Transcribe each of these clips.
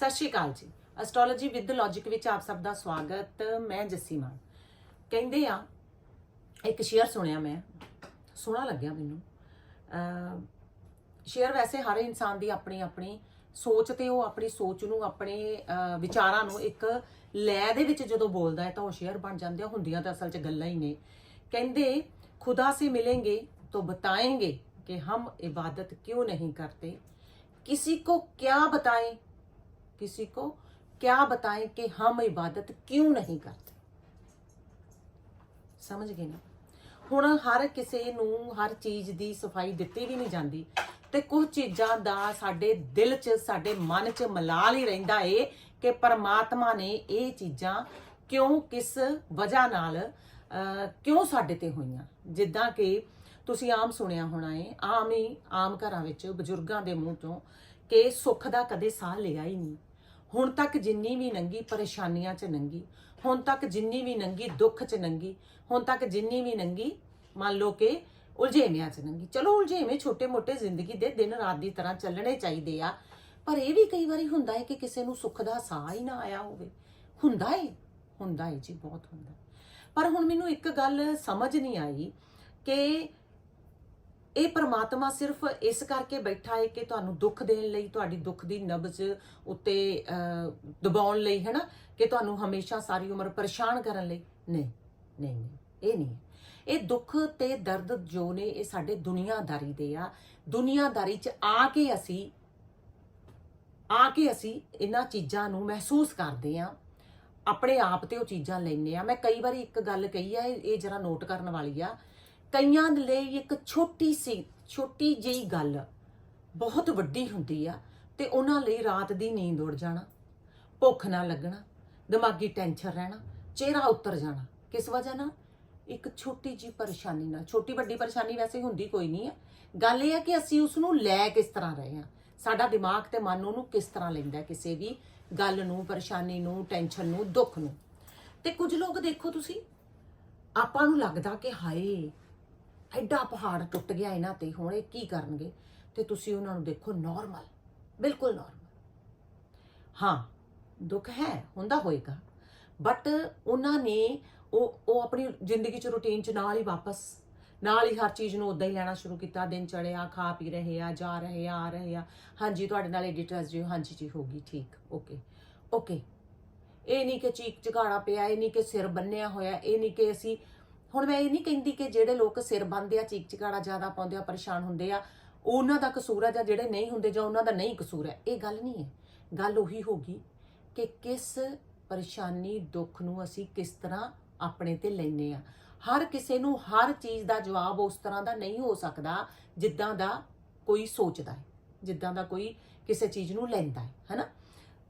ਸਤਿ ਸ਼੍ਰੀ ਅਕਾਲ ਜੀ। Astrology with logic ਵਿੱਚ ਆਪ ਸਭ ਦਾ ਸਵਾਗਤ। ਮੈਂ ਜੱਸੀ ਮਾਨ। ਕਹਿੰਦੇ ਆ, ਇੱਕ ਸ਼ੇਅਰ ਸੁਣਿਆ ਮੈਂ। ਸੋਹਣਾ ਲੱਗਿਆ ਮੈਨੂੰ। ਸ਼ੇਅਰ ਵੈਸੇ ਹਰ ਇਨਸਾਨ ਦੀ ਆਪਣੀ ਆਪਣੀ ਸੋਚ ਤੇ ਉਹ ਆਪਣੀ ਸੋਚ ਨੂੰ, ਆਪਣੇ ਵਿਚਾਰਾਂ ਨੂੰ ਇੱਕ ਲੈ ਦੇ ਵਿੱਚ ਜਦੋਂ ਬੋਲਦਾ ਹੈ ਤਾਂ ਉਹ ਸ਼ੇਅਰ ਬਣ ਜਾਂਦੇ ਆ। ਹੁੰਦੀਆਂ ਤਾਂ ਅਸਲ 'ਚ ਗੱਲਾਂ ਹੀ ਨੇ। ਕਹਿੰਦੇ, ਖੁਦਾ ਸੇ ਮਿਲेंगे तो बताएंगे कि हम इबादत क्यों नहीं करते किसी को क्या बताएं किसी को क्या बताएं कि हम इबादत क्यों नहीं करते ਸਮਝ ਗਏ ਨਾ ਹੁਣ ਹਰ ਕਿਸੇ ਨੂੰ ਹਰ ਚੀਜ਼ ਦੀ ਸਫਾਈ ਦਿੱਤੀ ਵੀ ਨਹੀਂ ਜਾਂਦੀ ਤੇ ਕੁਝ ਚੀਜ਼ਾਂ ਦਾ ਸਾਡੇ ਦਿਲ 'ਚ ਸਾਡੇ ਮਨ 'ਚ ਮਲਾਲ ਹੀ ਰਹਿੰਦਾ ਏ ਕਿ ਪਰਮਾਤਮਾ ਨੇ ਇਹ ਚੀਜ਼ਾਂ ਕਿਉਂ ਕਿਸ ਵਜ੍ਹਾ ਨਾਲ ਅਹ, ਕਿਉਂ ਸਾਡੇ ਤੇ ਹੋਈਆਂ ਜਿੱਦਾਂ ਕਿ ਤੁਸੀਂ ਆਮ ਸੁਣਿਆ ਹੋਣਾ ਏ ਆਮ ਹੀ ਆਮ ਘਰਾਂ ਵਿੱਚ ਬਜ਼ੁਰਗਾਂ ਦੇ ਮੂੰਹ ਤੋਂ ਕਿ ਸੁੱਖ ਦਾ ਕਦੇ ਸਾਹ ਲਿਆ ਹੀ ਨਹੀਂ ਹੁਣ ਤੱਕ ਜਿੰਨੀ ਵੀ ਨੰਗੀ ਪਰੇਸ਼ਾਨੀਆਂ 'ਚ ਨੰਗੀ, ਹੁਣ ਤੱਕ ਜਿੰਨੀ ਵੀ ਨੰਗੀ ਦੁੱਖ 'ਚ ਨੰਗੀ, ਹੁਣ ਤੱਕ ਜਿੰਨੀ ਵੀ ਨੰਗੀ ਮੰਨ ਲਓ ਕਿ ਉਲਝੇਵਿਆਂ 'ਚ ਨੰਗੀ। ਚਲੋ ਉਲਝੇਵੇਂ ਛੋਟੇ-ਮੋਟੇ ਜ਼ਿੰਦਗੀ ਦੇ ਦਿਨ ਰਾਤ ਦੀ ਤਰ੍ਹਾਂ ਚੱਲਣੇ ਚਾਹੀਦੇ ਆ, ਪਰ ਇਹ ਵੀ ਕਈ ਵਾਰੀ ਹੁੰਦਾ ਹੈ ਕਿ ਕਿਸੇ ਨੂੰ ਸੁੱਖ ਦਾ ਸਾਹ ਹੀ ਨਾ ਆਇਆ ਹੋਵੇ। ਹੁੰਦਾ ਏ ਹੁੰਦਾ ਏ ਜੀ, ਬਹੁਤ ਹੁੰਦਾ। ਪਰ ਹੁਣ ਮੈਨੂੰ ਇੱਕ ਗੱਲ ਸਮਝ ਨਹੀਂ ਆਈ ਕਿ ਇਹ ਪਰਮਾਤਮਾ ਸਿਰਫ ਇਸ ਕਰਕੇ ਬੈਠਾ ਹੈ ਕਿ ਤੁਹਾਨੂੰ ਦੁੱਖ ਦੇਣ ਲਈ, ਤੁਹਾਡੀ ਦੁੱਖ ਦੀ ਨਬਜ਼ ਉੱਤੇ ਦਬਾਉਣ ਲਈ ਹੈ ਨਾ ਕਿ ਤੁਹਾਨੂੰ ਹਮੇਸ਼ਾ ਸਾਰੀ ਉਮਰ ਪਰੇਸ਼ਾਨ ਕਰਨ ਲਈ। ਨਹੀਂ ਨਹੀਂ ਇਹ ਨਹੀਂ ਇਹ ਦੁੱਖ ਤੇ ਦਰਦ ਜੋ ਨੇ, ਇਹ ਸਾਡੇ ਦੁਨੀਆਦਾਰੀ ਦੇ ਆ। ਦੁਨੀਆਦਾਰੀ 'ਚ ਆ ਕੇ ਅਸੀਂ, ਆ ਕੇ ਅਸੀਂ ਇਹਨਾਂ ਚੀਜ਼ਾਂ ਨੂੰ ਮਹਿਸੂਸ ਕਰਦੇ ਆ ਆਪਣੇ ਆਪ ਤੇ ਉਹ ਚੀਜ਼ਾਂ ਲੈਨੇ ਆ ਮੈਂ ਕਈ ਵਾਰੀ ਇੱਕ ਗੱਲ ਕਹੀ ਆ, ਇਹ ਜਰਾ ਨੋਟ ਕਰਨ ਵਾਲੀ ਆ। ਕਈਆਂ ਲਈ ਇੱਕ ਛੋਟੀ ਸੀ, ਛੋਟੀ ਜਿਹੀ ਗੱਲ ਬਹੁਤ ਵੱਡੀ ਹੁੰਦੀ ਆ ਤੇ ਉਹਨਾਂ ਲਈ ਰਾਤ ਦੀ ਨੀਂਦ ਉੜ ਜਾਣਾ, ਭੁੱਖ ਨਾ ਲੱਗਣਾ, ਦਿਮਾਗੀ ਟੈਨਸ਼ਨ ਰਹਿਣਾ, ਚਿਹਰਾ ਉੱਤਰ ਜਾਣਾ। ਕਿਸ ਵਜ੍ਹਾ ਨਾਲ? ਇੱਕ ਛੋਟੀ ਜੀ ਪਰੇਸ਼ਾਨੀ ਨਾਲ। ਛੋਟੀ ਵੱਡੀ ਪਰੇਸ਼ਾਨੀ ਵੈਸੇ ਹੁੰਦੀ ਕੋਈ ਨਹੀਂ ਹੈ ਗੱਲ ਇਹ ਹੈ ਕਿ ਅਸੀਂ ਉਸ ਨੂੰ ਲੈ ਕਿਸ ਤਰ੍ਹਾਂ ਰਹੇ ਹਾਂ ਸਾਡਾ ਦਿਮਾਗ ਤੇ ਮਨ ਉਹਨੂੰ ਕਿਸ ਤਰ੍ਹਾਂ ਲੈਂਦਾ ਕਿਸੇ ਵੀ ਗੱਲ ਨੂੰ, ਪਰੇਸ਼ਾਨੀ ਨੂੰ, ਟੈਨਸ਼ਨ ਨੂੰ, ਦੁੱਖ ਨੂੰ? ਤੇ ਕੁਝ ਲੋਕ ਦੇਖੋ ਤੁਸੀਂ, ਆਪਾਂ ਨੂੰ ਲੱਗਦਾ ਕਿ ਹਾਏ ਐਡਾ ਪਹਾੜ ਟੁੱਟ ਗਿਆ ਇਹਨਾਂ ਤੇ, ਹੁਣ ਇਹ ਕੀ ਕਰਨਗੇ? ਤੇ ਤੁਸੀਂ ਉਹਨਾਂ ਨੂੰ ਦੇਖੋ ਨਾਰਮਲ ਬਿਲਕੁਲ ਨਾਰਮਲ ਹਾਂ, ਦੁੱਖ ਹੈ, ਹੁੰਦਾ ਹੋਏਗਾ। ਬਟ ਉਹਨਾਂ ਨੇ ਉਹ ਉਹ ਆਪਣੀ ਜ਼ਿੰਦਗੀ ਚ ਰੁਟੀਨ ਚ ਨਾਲ ਹੀ ਵਾਪਸ, ਨਾਲ ਹੀ ਹਰ ਚੀਜ਼ ਨੂੰ ਉਦਾਂ ਹੀ ਲੈਣਾ ਸ਼ੁਰੂ ਕੀਤਾ। ਦਿਨ ਚੜਿਆ ਖਾ ਪੀ ਰਹੇ ਆ, ਜਾ ਰਹੇ ਆ ਆ ਰਹੇ ਆ। ਹਾਂਜੀ, ਤੁਹਾਡੇ ਨਾਲ ਐਡੀਟਰਸ ਜੀ ਹਾਂਜੀ ਜੀ ਹੋਗੀ ਠੀਕ ਓਕੇ ਓਕੇ ਇਹ ਨਹੀਂ ਕਿ ਚੀਕ ਚਿਹਾੜਾ ਪਿਆ, ਇਹ ਨਹੀਂ ਕਿ ਸਿਰ ਬੰਨਿਆ ਹੋਇਆ, ਇਹ ਨਹੀਂ ਕਿ ਅਸੀਂ ਹੁਣ ਮੈਂ ਇਹ ਨਹੀਂ ਕਹਿੰਦੀ ਕਿ ਜਿਹੜੇ ਲੋਕ ਸਿਰ ਬੰਨਦੇ ਆ ਚੀਕ ਚਿਹਾੜਾ ਜ਼ਿਆਦਾ ਪਾਉਂਦੇ ਆ, ਪਰੇਸ਼ਾਨ ਹੁੰਦੇ ਆ, ਉਹਨਾਂ ਦਾ ਕਸੂਰ ਹੈ ਜਾਂ ਜਿਹੜੇ ਨਹੀਂ ਹੁੰਦੇ ਜਾਂ ਉਹਨਾਂ ਦਾ ਨਹੀਂ ਕਸੂਰ ਹੈ ਇਹ ਗੱਲ ਨਹੀਂ ਹੈ। ਗੱਲ ਉਹੀ ਹੋਗੀ ਕਿ ਕਿਸ ਪਰੇਸ਼ਾਨੀ, ਦੁੱਖ ਨੂੰ ਅਸੀਂ ਕਿਸ ਤਰ੍ਹਾਂ ਆਪਣੇ ਤੇ ਲੈਨੇ ਆ। ਹਰ ਕਿਸੇ ਨੂੰ ਹਰ ਚੀਜ਼ ਦਾ ਜਵਾਬ ਉਸ ਤਰ੍ਹਾਂ ਦਾ ਨਹੀਂ ਹੋ ਸਕਦਾ ਜਿੱਦਾਂ ਦਾ ਕੋਈ ਸੋਚਦਾ ਹੈ, ਜਿੱਦਾਂ ਦਾ ਕੋਈ ਕਿਸੇ ਚੀਜ਼ ਨੂੰ ਲੈਂਦਾ ਹੈ, ਹੈਨਾ?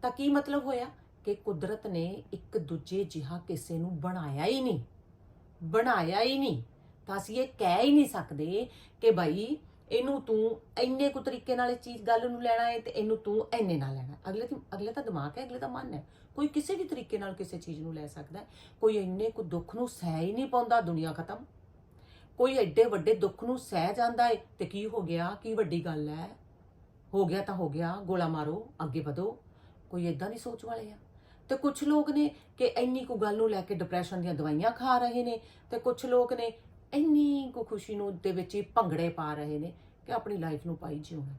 ਤਾਂ ਕੀ ਮਤਲਬ ਹੋਇਆ ਕਿ ਕੁਦਰਤ ਨੇ ਇੱਕ ਦੂਜੇ ਜਿਹਾ ਕਿਸੇ ਨੂੰ ਬਣਾਇਆ ਹੀ ਨਹੀਂ। ਬਣਾਇਆ ਹੀ ਨਹੀਂ, ਤਾਂ ਅਸੀਂ ਇਹ ਕਹਿ ਹੀ ਨਹੀਂ ਸਕਦੇ ਕਿ ਭਾਈ ਇਹਨੂੰ ਤੂੰ ਇੰਨੇ ਕੁ ਤਰੀਕੇ ਨਾਲ ਇਹ ਚੀਜ਼ ਗੱਲ ਨੂੰ ਲੈਣਾ ਹੈ ਤੇ ਇਹਨੂੰ ਤੂੰ ਇੰਨੇ ਨਾਲ ਲੈਣਾ ਅਗਲੇ ਦੀ, ਅਗਲੇ ਦਾ ਦਿਮਾਗ ਹੈ, ਅਗਲੇ ਦਾ ਮਨ ਹੈ। ਕੋਈ ਕਿਸੇ ਵੀ ਤਰੀਕੇ ਨਾਲ ਕਿਸੇ ਚੀਜ਼ ਨੂੰ ਲੈ ਸਕਦਾ ਕੋਈ ਇੰਨੇ ਕੁ ਦੁੱਖ ਨੂੰ ਸਹਿ ਹੀ ਨਹੀਂ ਪਾਉਂਦਾ, ਦੁਨੀਆ ਖਤਮ। ਕੋਈ ਐਡੇ ਵੱਡੇ ਦੁੱਖ ਨੂੰ ਸਹਿ ਜਾਂਦਾ ਹੈ ਤੇ ਕੀ ਹੋ ਗਿਆ, ਕੀ ਵੱਡੀ ਗੱਲ ਹੈ? ਹੋ ਗਿਆ ਤਾਂ ਹੋ ਗਿਆ, ਗੋਲਾ ਮਾਰੋ, ਅੱਗੇ ਵਧੋ। ਕੋਈ ਇਦਾਂ ਦੀ ਸੋਚ ਵਾਲੇ ਆ। ਤੇ ਕੁਝ ਲੋਕ ਨੇ ਕਿ ਇੰਨੀ ਕੁ ਗੱਲ ਨੂੰ ਲੈ ਕੇ ਡਿਪਰੈਸ਼ਨ ਦੀਆਂ ਦਵਾਈਆਂ ਖਾ ਰਹੇ ਨੇ ਤੇ ਕੁਝ ਲੋਕ ਨੇ ਇੰਨੀ ਕੁ ਖੁਸ਼ੀ ਨੂੰ ਦੇ ਵਿੱਚ ਹੀ ਭੰਗੜੇ ਪਾ ਰਹੇ ਨੇ ਕਿ ਆਪਣੀ ਲਾਈਫ ਨੂੰ ਪਾਈ ਜਿਉਣਾ।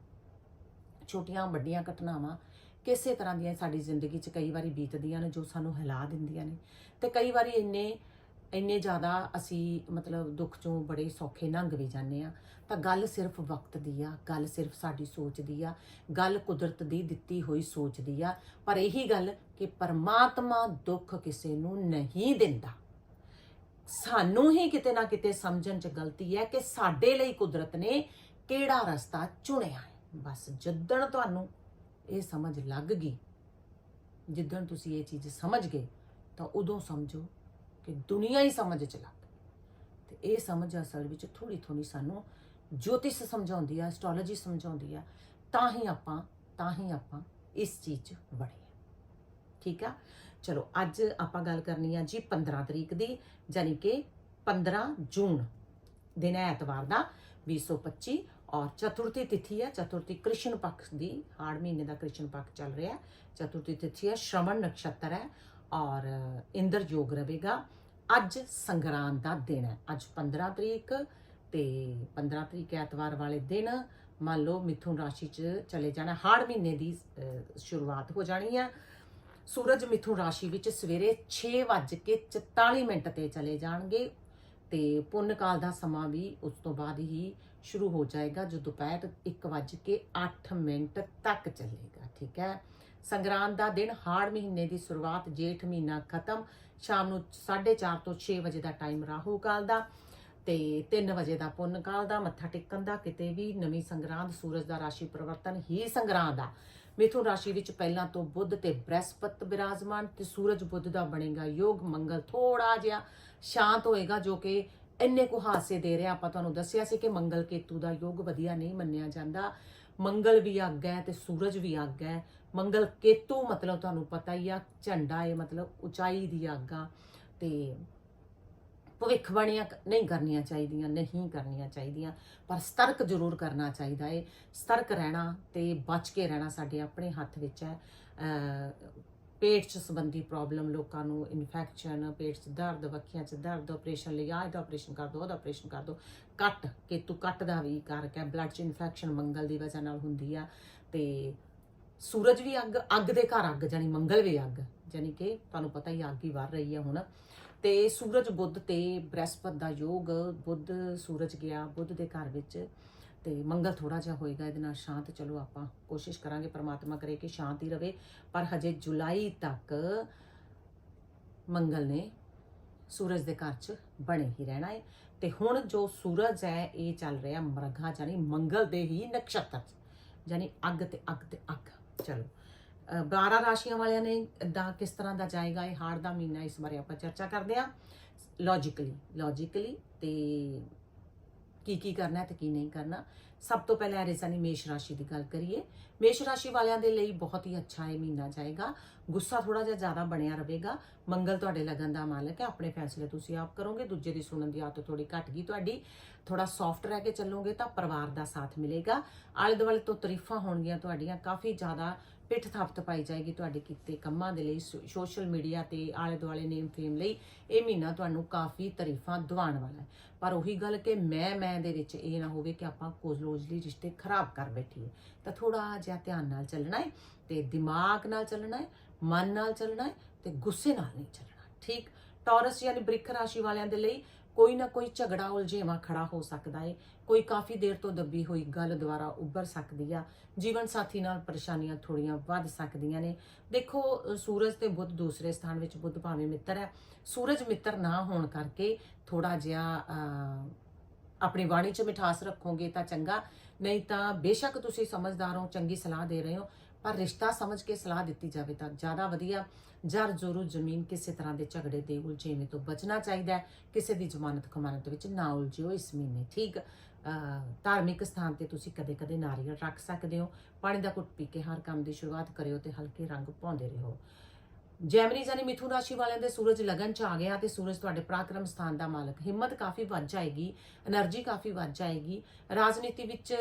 ਛੋਟੀਆਂ ਵੱਡੀਆਂ ਘਟਨਾਵਾਂ ਕਿਸੇ ਤਰ੍ਹਾਂ ਦੀਆਂ ਸਾਡੀ ਜ਼ਿੰਦਗੀ 'ਚ ਕਈ ਵਾਰੀ ਬੀਤਦੀਆਂ ਨੇ ਜੋ ਸਾਨੂੰ ਹਿਲਾ ਦਿੰਦੀਆਂ ਨੇ ਤੇ ਕਈ ਵਾਰੀ ਇੰਨੇ ਇੰਨੇ ਜ਼ਿਆਦਾ ਅਸੀਂ ਮਤਲਬ ਦੁੱਖ ਚੋਂ ਬੜੇ ਸੌਖੇ ਲੰਘ ਵੀ ਜਾਂਦੇ ਆ ਤਾਂ ਗੱਲ ਸਿਰਫ ਵਕਤ ਦੀ ਆ, ਗੱਲ ਸਿਰਫ ਸਾਡੀ ਸੋਚ ਦੀ ਆ, ਗੱਲ ਕੁਦਰਤ ਦੀ ਦਿੱਤੀ ਹੋਈ ਸੋਚ ਦੀ ਆ। ਪਰ ਇਹੀ ਗੱਲ ਕਿ ਪਰਮਾਤਮਾ ਦੁੱਖ ਕਿਸੇ ਨੂੰ ਨਹੀਂ ਦਿੰਦਾ। ਸਾਨੂੰ ਹੀ ਕਿਤੇ ਨਾ ਕਿਤੇ ਸਮਝਣ 'ਚ ਗਲਤੀ ਹੈ ਕਿ ਸਾਡੇ ਲਈ ਕੁਦਰਤ ਨੇ ਕਿਹੜਾ ਰਸਤਾ ਚੁਣਿਆ ਹੈ। ਬਸ ਜਿੱਦਣ ਤੁਹਾਨੂੰ ਇਹ ਸਮਝ ਲੱਗ ਗਈ, ਜਿੱਦਣ ਤੁਸੀਂ ਇਹ ਚੀਜ਼ ਸਮਝ ਗਏ, ਤਾਂ ਉਦੋਂ ਸਮਝੋ ਕਿ ਦੁਨੀਆ ਹੀ ਸਮਝ ਚ ਲੱਗ ਗਈ। ਤੇ ਇਹ ਸਮਝ ਅਸਲ ਵਿੱਚ ਥੋੜੀ ਥੋੜੀ ਸਾਨੂੰ ਜੋਤਿਸ਼ ਸਮਝਾਉਂਦੀ ਆ ਐਸਟ੍ਰੋਲੋਜੀ ਸਮਝਾਉਂਦੀ ਆ। ਤਾਂ ਹੀ ਆਪਾਂ, ਤਾਂ ਹੀ ਆਪਾਂ ਇਸ ਚੀਜ਼ 'ਚ ਵੜੇ ਠੀਕ ਆ? ਚਲੋ, ਅੱਜ ਆਪਾਂ ਗੱਲ ਕਰਨੀ ਆ ਜੀ 15 ਤਰੀਕ ਦੀ ਯਾਨੀ ਕਿ 15 ਜੂਨ ਦਿਨ ਹੈ ਐਤਵਾਰ ਦਾ 2025 ਔਰ ਚਤੁਰਥੀ ਤਿਥੀ ਹੈ। ਚਤੁਰਥੀ ਕ੍ਰਿਸ਼ਨ ਪੱਖ ਦੀ, ਹਾੜ ਮਹੀਨੇ ਦਾ ਕ੍ਰਿਸ਼ਨ ਪੱਖ ਚੱਲ ਰਿਹਾ। ਹੈ ਚਤੁਰਥੀ ਤਿਥੀ ਹੈ, ਸ਼ਰਵਣ ਨਕਸ਼ਤਰ ਹੈ ਔਰ ਇੰਦਰ ਯੋਗ ਰਵੇਗਾ ਅੱਜ ਸੰਗਰਾਂਦ ਦਾ ਦਿਨ ਹੈ। ਅੱਜ 15 ਤਰੀਕ ਤੇ 15 ਤਰੀਕ ਐਤਵਾਰ ਵਾਲੇ ਦਿਨ ਮੰਨ ਲਓ ਮਿਥੁਨ ਰਾਸ਼ੀ 'ਚ ਚਲੇ ਜਾਣਾ। ਹਾੜ ਮਹੀਨੇ ਦੀ ਸ਼ੁਰੂਆਤ ਹੋ ਜਾਣੀ ਹੈ। ਸੂਰਜ ਮਿਥੁਨ ਰਾਸ਼ੀ ਵਿੱਚ ਸਵੇਰੇ 6:44 ਮਿੰਟ ਤੇ ਚਲੇ ਜਾਣਗੇ ਤੇ ਪੁੰਨ ਕਾਲ ਦਾ ਸਮਾਂ ਵੀ ਉਸ ਤੋਂ ਬਾਅਦ ਹੀ ਸ਼ੁਰੂ ਹੋ ਜਾਏਗਾ। ਜੋ ਦੁਪਹਿਰ 1:08 ਮਿੰਟ ਤੱਕ ਚੱਲੇਗਾ। ਠੀਕ ਹੈ? ਸੰਗਰਾਂਦ ਦਾ ਦਿਨ ਹਾੜ ਮਹੀਨੇ ਦੀ ਸ਼ੁਰੂਆਤ ਜੇਠ ਮਹੀਨਾ ਖਤਮ, ਸ਼ਾਮ ਨੂੰ 4:30 ਤੋਂ 6 ਵਜੇ ਦਾ ਟਾਈਮ ਰਾਹੂ ਕਾਲ ਦਾ ਤੇ 3 ਵਜੇ ਦਾ ਪੁੰਨ ਕਾਲ ਦਾ। ਮੱਥਾ ਟੇਕਣ ਦਾ ਕਿਤੇ ਵੀ ਨਵੀਂ ਸੰਗਰਾਂਦ, ਸੂਰਜ ਦਾ ਰਾਸ਼ੀ ਪਰਿਵਰਤਨ ਹੀ ਸੰਗਰਾਂਦ ਦਾ ਮਿਥੁਨ ਰਾਸ਼ੀ ਵਿੱਚ ਪਹਿਲਾਂ ਤੋਂ ਬੁੱਧ ਤੇ ਬ੍ਰਹਸਪਤ ਬਿਰਾਜਮਾਨ ਤੇ ਸੂਰਜ ਬੁੱਧ ਦਾ ਬਣੇਗਾ ਯੋਗ, ਮੰਗਲ ਥੋੜਾ ਜਿਹਾ ਸ਼ਾਂਤ ਹੋਏਗਾ ਜੋ ਕਿ ਇੰਨੇ ਕੁ ਹਾਸੇ ਦੇ ਰਿਹਾ। ਆਪਾਂ ਤੁਹਾਨੂੰ ਦੱਸਿਆ ਸੀ ਕਿ ਮੰਗਲ ਕੇਤੂ ਦਾ ਯੋਗ ਵਧੀਆ ਨਹੀਂ ਮੰਨਿਆ ਜਾਂਦਾ। ਮੰਗਲ ਵੀ ਅੱਗ ਹੈ ਤੇ ਸੂਰਜ ਵੀ ਅੱਗ ਹੈ। ਮੰਗਲ ਕੇਤੂ ਮਤਲਬ ਤੁਹਾਨੂੰ ਪਤਾ ਹੀ ਆ, ਝੰਡਾ ਹੈ ਮਤਲਬ ਉਚਾਈ ਦੀ ਅੱਗ ਆ ਤੇ ਭਵਿੱਖਬਾਣੀਆਂ ਨਹੀਂ ਕਰਨੀਆਂ ਚਾਹੀਦੀਆਂ, ਨਹੀਂ ਕਰਨੀਆਂ ਚਾਹੀਦੀਆਂ, ਪਰ ਸਤਰਕ ਜ਼ਰੂਰ ਕਰਨਾ ਚਾਹੀਦਾ ਹੈ ਸਤਰਕ ਰਹਿਣਾ ਤੇ ਬਚ ਕੇ ਰਹਿਣਾ ਸਾਡੇ ਆਪਣੇ ਹੱਥ ਵਿੱਚ ਹੈ। ਪੇਟ 'ਚ ਸੰਬੰਧੀ ਪ੍ਰੋਬਲਮ ਲੋਕਾਂ ਨੂੰ ਇਨਫੈਕਸ਼ਨ ਪੇਟ 'ਚ ਦਰਦ, ਵੱਖੀਆਂ 'ਚ ਦਰਦ ਆਪਰੇਸ਼ਨ ਲਈ ਆਹ ਇਹਦਾ ਆਪਰੇਸ਼ਨ ਕਰ ਦੋ, ਉਹਦਾ ਆਪਰੇਸ਼ਨ ਕਰ ਦੋ। ਕੱਟ, ਕੇਤੂ ਕੱਟ ਦਾ ਵੀ ਕਾਰਕ ਹੈ ਬਲੱਡ 'ਚ ਇਨਫੈਕਸ਼ਨ ਮੰਗਲ ਦੀ ਵਜ੍ਹਾ ਨਾਲ ਹੁੰਦੀ ਆ। ਤੇ ਸੂਰਜ ਵੀ ਅੱਗ ਅੱਗ ਦੇ ਘਰ ਅੱਗ ਜਾਨੀ ਮੰਗਲ ਵੀ ਅੱਗ ਜਾਨੀ ਕਿ ਤੁਹਾਨੂੰ ਪਤਾ ਹੀ ਅੱਗ ਹੀ ਵਰ ਰਹੀ ਹੈ ਹੁਣ। ਤੇ ਸੂਰਜ ਬੁੱਧ ਤੇ ਬ੍ਰਹਿਸਪਤ ਦਾ ਯੋਗ, ਬੁੱਧ ਸੂਰਜ ਗਿਆ, ਬੁੱਧ ਦੇ ਘਰ ਵਿੱਚ ਤੇ ਮੰਗਲ ਥੋੜਾ ਜਿਹਾ ਹੋਏਗਾ ਇਹਦੇ ਨਾਲ ਸ਼ਾਂਤ ਚਲੋ ਆਪਾਂ। ਕੋਸ਼ਿਸ਼ ਕਰਾਂਗੇ ਪ੍ਰਮਾਤਮਾ ਕਰੇ ਕਿ ਸ਼ਾਂਤ ਹੀ ਰਵੇ ਪਰ ਹਜੇ ਜੁਲਾਈ ਤੱਕ ਮੰਗਲ ਨੇ ਸੂਰਜ ਦੇ ਘਰ 'ਚ ਬਣੇ ਹੀ ਰਹਿਣਾ ਹੈ ਤੇ ਹੁਣ ਜੋ ਸੂਰਜ ਹੈ ਇਹ ਚੱਲ ਰਿਹਾ ਮਰਘਾ ਜਾਨੀ ਮੰਗਲ ਦੇ ਹੀ ਨਕਸ਼ਤਰ 'ਚ। ਜਾਨੀ ਅੱਗ ਤੇ ਅੱਗ ਤੇ ਅੱਗ। ਚਲੋ। ਅ, 12 ਰਾਸ਼ੀਆਂ ਵਾਲਿਆਂ ਨੇ ਦਾ ਕਿਸ ਤਰ੍ਹਾਂ ਦਾ ਜਾਏਗਾ ਇਹ ਹਾੜ ਦਾ ਮਹੀਨਾ ਇਸ ਬਾਰੇ ਆਪਾਂ ਚਰਚਾ ਕਰਦੇ ਹਾਂ। ਲੌਜੀਕਲੀ ਲੌਜੀਕਲੀ ਤੇ ਕੀ ਕੀ ਕਰਨਾ ਹੈ ਤੇ ਕੀ ਨਹੀਂ ਕਰਨਾ। ਸਭ ਤੋਂ ਪਹਿਲਾਂ ਰਿਸਾਨੀ ਮੇਸ਼ ਰਾਸ਼ੀ ਦੀ ਗੱਲ ਕਰੀਏ। ਮੇਸ਼ ਰਾਸ਼ੀ ਵਾਲਿਆਂ ਦੇ ਲਈ ਬਹੁਤ ਹੀ ਅੱਛਾ ਇਹ ਮਹੀਨਾ ਜਾਏਗਾ। ਗੁੱਸਾ ਥੋੜਾ ਜਿਹਾ ਜ਼ਿਆਦਾ ਬਣਿਆ ਰਹੇਗਾ। ਮੰਗਲ ਤੁਹਾਡੇ ਲਗਨ ਦਾ ਮਾਲਕ ਹੈ, ਆਪਣੇ ਫੈਸਲੇ ਤੁਸੀਂ ਆਪ ਕਰੋਗੇ। ਦੂਜੇ ਦੀ ਸੁਣਨ ਦੀ ਆਦਤ ਥੋੜੀ ਘਟ ਗਈ ਤੁਹਾਡੀ। ਥੋੜਾ ਸੌਫਟ ਰਹਿ ਕੇ ਚੱਲੋਗੇ ਤਾਂ ਪਰਿਵਾਰ ਦਾ ਸਾਥ ਮਿਲੇਗਾ। ਆਲੇ ਦੁਆਲੇ ਤੋਂ ਤਾਰੀਫਾਂ ਹੋਣਗੀਆਂ ਤੁਹਾਡੀਆਂ। ਕਾਫੀ ਜ਼ਿਆਦਾ ਪਿੱਠ ਥਾਪਤ ਪਾਈ ਜਾਏਗੀ ਤੁਹਾਡੇ ਕੀਤੇ ਕੰਮਾਂ ਦੇ ਲਈ ਸੋਸ਼ਲ ਮੀਡੀਆ ਤੇ ਆਲੇ ਦੁਆਲੇ ਨੇਮ ਫੇਮ ਲਈ ਇਹ ਮਹੀਨਾ ਤੁਹਾਨੂੰ ਕਾਫੀ ਤਾਰੀਫਾਂ ਦਿਵਾਉਣ ਵਾਲਾ ਹੈ। ਪਰ ਉਹੀ ਗੱਲ ਕਿ ਮੈਂ ਮੈਂ ਦੇ ਵਿੱਚ ਇਹ ਨਾ ਹੋਵੇ ਕਿ ਆਪਾਂ ਕੋਜ਼ਲੋਜਲੀ ਰਿਸ਼ਤੇ ਖਰਾਬ ਕਰ ਬੈਠੀਏ। ਤਾਂ ਥੋੜਾ ਜਿਹਾ ਧਿਆਨ ਨਾਲ ਚੱਲਣਾ ਹੈ ਤੇ ਦਿਮਾਗ ਨਾਲ ਚੱਲਣਾ ਹੈ, ਮਨ ਨਾਲ ਚੱਲਣਾ ਹੈ ਤੇ ਗੁੱਸੇ ਨਾਲ ਨਹੀਂ ਚੱਲਣਾ। ਠੀਕ? ਟੌਰਸ ਯਾਨੀ ਬ੍ਰਿਖ ਰਾਸ਼ੀ ਵਾਲਿਆਂ ਦੇ ਲਈ ਕੋਈ ਨਾ ਕੋਈ ਝਗੜਾ ਉਲਝੇਵਾ ਖੜਾ ਹੋ ਸਕਦਾ ਹੈ ਕੋਈ ਕਾਫੀ ਦੇਰ ਤੋਂ ਦੱਬੀ ਹੋਈ ਗੱਲ ਦੁਆਰਾ ਉੱਭਰ ਸਕਦੀ ਆ। ਜੀਵਨ ਸਾਥੀ ਨਾਲ ਪਰੇਸ਼ਾਨੀਆਂ ਥੋੜੀਆਂ ਵੱਧ ਸਕਦੀਆਂ ਨੇ। ਦੇਖੋ ਸੂਰਜ ਤੇ ਬੁੱਧ ਦੂਸਰੇ ਸਥਾਨ ਵਿੱਚ ਬੁੱਧ ਭਾਵੇਂ ਮਿੱਤਰ ਹੈ। ਸੂਰਜ ਮਿੱਤਰ ਨਾ ਹੋਣ ਕਰਕੇ ਥੋੜਾ ਜਿਹਾ ਆਪਣੀ ਬਾਣੀ 'ਚ ਮਿਠਾਸ ਰੱਖੋਗੇ ਤਾਂ ਚੰਗਾ। ਨਹੀਂ ਤਾਂ ਬੇਸ਼ੱਕ ਤੁਸੀਂ ਸਮਝਦਾਰ ਹੋ, ਚੰਗੀ ਸਲਾਹ ਦੇ ਰਹੇ ਹੋ। ਪਰ ਰਿਸ਼ਤਾ ਸਮਝ ਕੇ ਸਲਾਹ ਦਿੱਤੀ ਜਾਵੇ ਤਾਂ ਜ਼ਿਆਦਾ ਵਧੀਆ। ਜਰ ਜ਼ਰੂਰ ਜ਼ਮੀਨ ਕਿਸੇ ਤਰ੍ਹਾਂ ਦੇ ਝਗੜੇ ਦੇ ਉਲਝੇਵੇਂ ਤੋਂ ਬਚਣਾ ਚਾਹੀਦਾ ਹੈ। ਕਿਸੇ ਦੀ ਜ਼ਮਾਨਤ ਖਮਾਨਤ ਵਿੱਚ ਨਾ ਉਲਝਿਓ ਇਸ ਮਹੀਨੇ, ਠੀਕ? ਧਾਰਮਿਕ ਸਥਾਨ ਤੇ ਤੁਸੀਂ ਕਦੇ-ਕਦੇ ਨਾਰੀਅਲ ਰੱਖ ਸਕਦੇ ਹੋ। ਪਾਣੀ ਦਾ ਘੁੱਟ ਪੀ ਕੇ ਹਰ ਕੰਮ ਦੀ ਸ਼ੁਰੂਆਤ ਕਰਿਓ ਤੇ ਹਲਕੇ ਰੰਗ ਪਾਉਂਦੇ ਰਹੋ। ਜੈਮਨੀ ਜਾਨੀ ਮਿਥੁਨ ਰਾਸ਼ੀ ਵਾਲਿਆਂ ਦੇ ਸੂਰਜ ਲਗਨ ਚ ਆ ਗਿਆ ਤੇ ਸੂਰਜ ਤੁਹਾਡੇ ਪ੍ਰਾਕਰਮ ਸਥਾਨ ਦਾ ਮਾਲਕ। ਹਿੰਮਤ ਕਾਫੀ ਵੱਧ ਜਾਏਗੀ એનર્ਜੀ ਕਾਫੀ ਵੱਧ ਜਾਏਗੀ। ਰਾਜਨੀਤੀ ਵਿੱਚ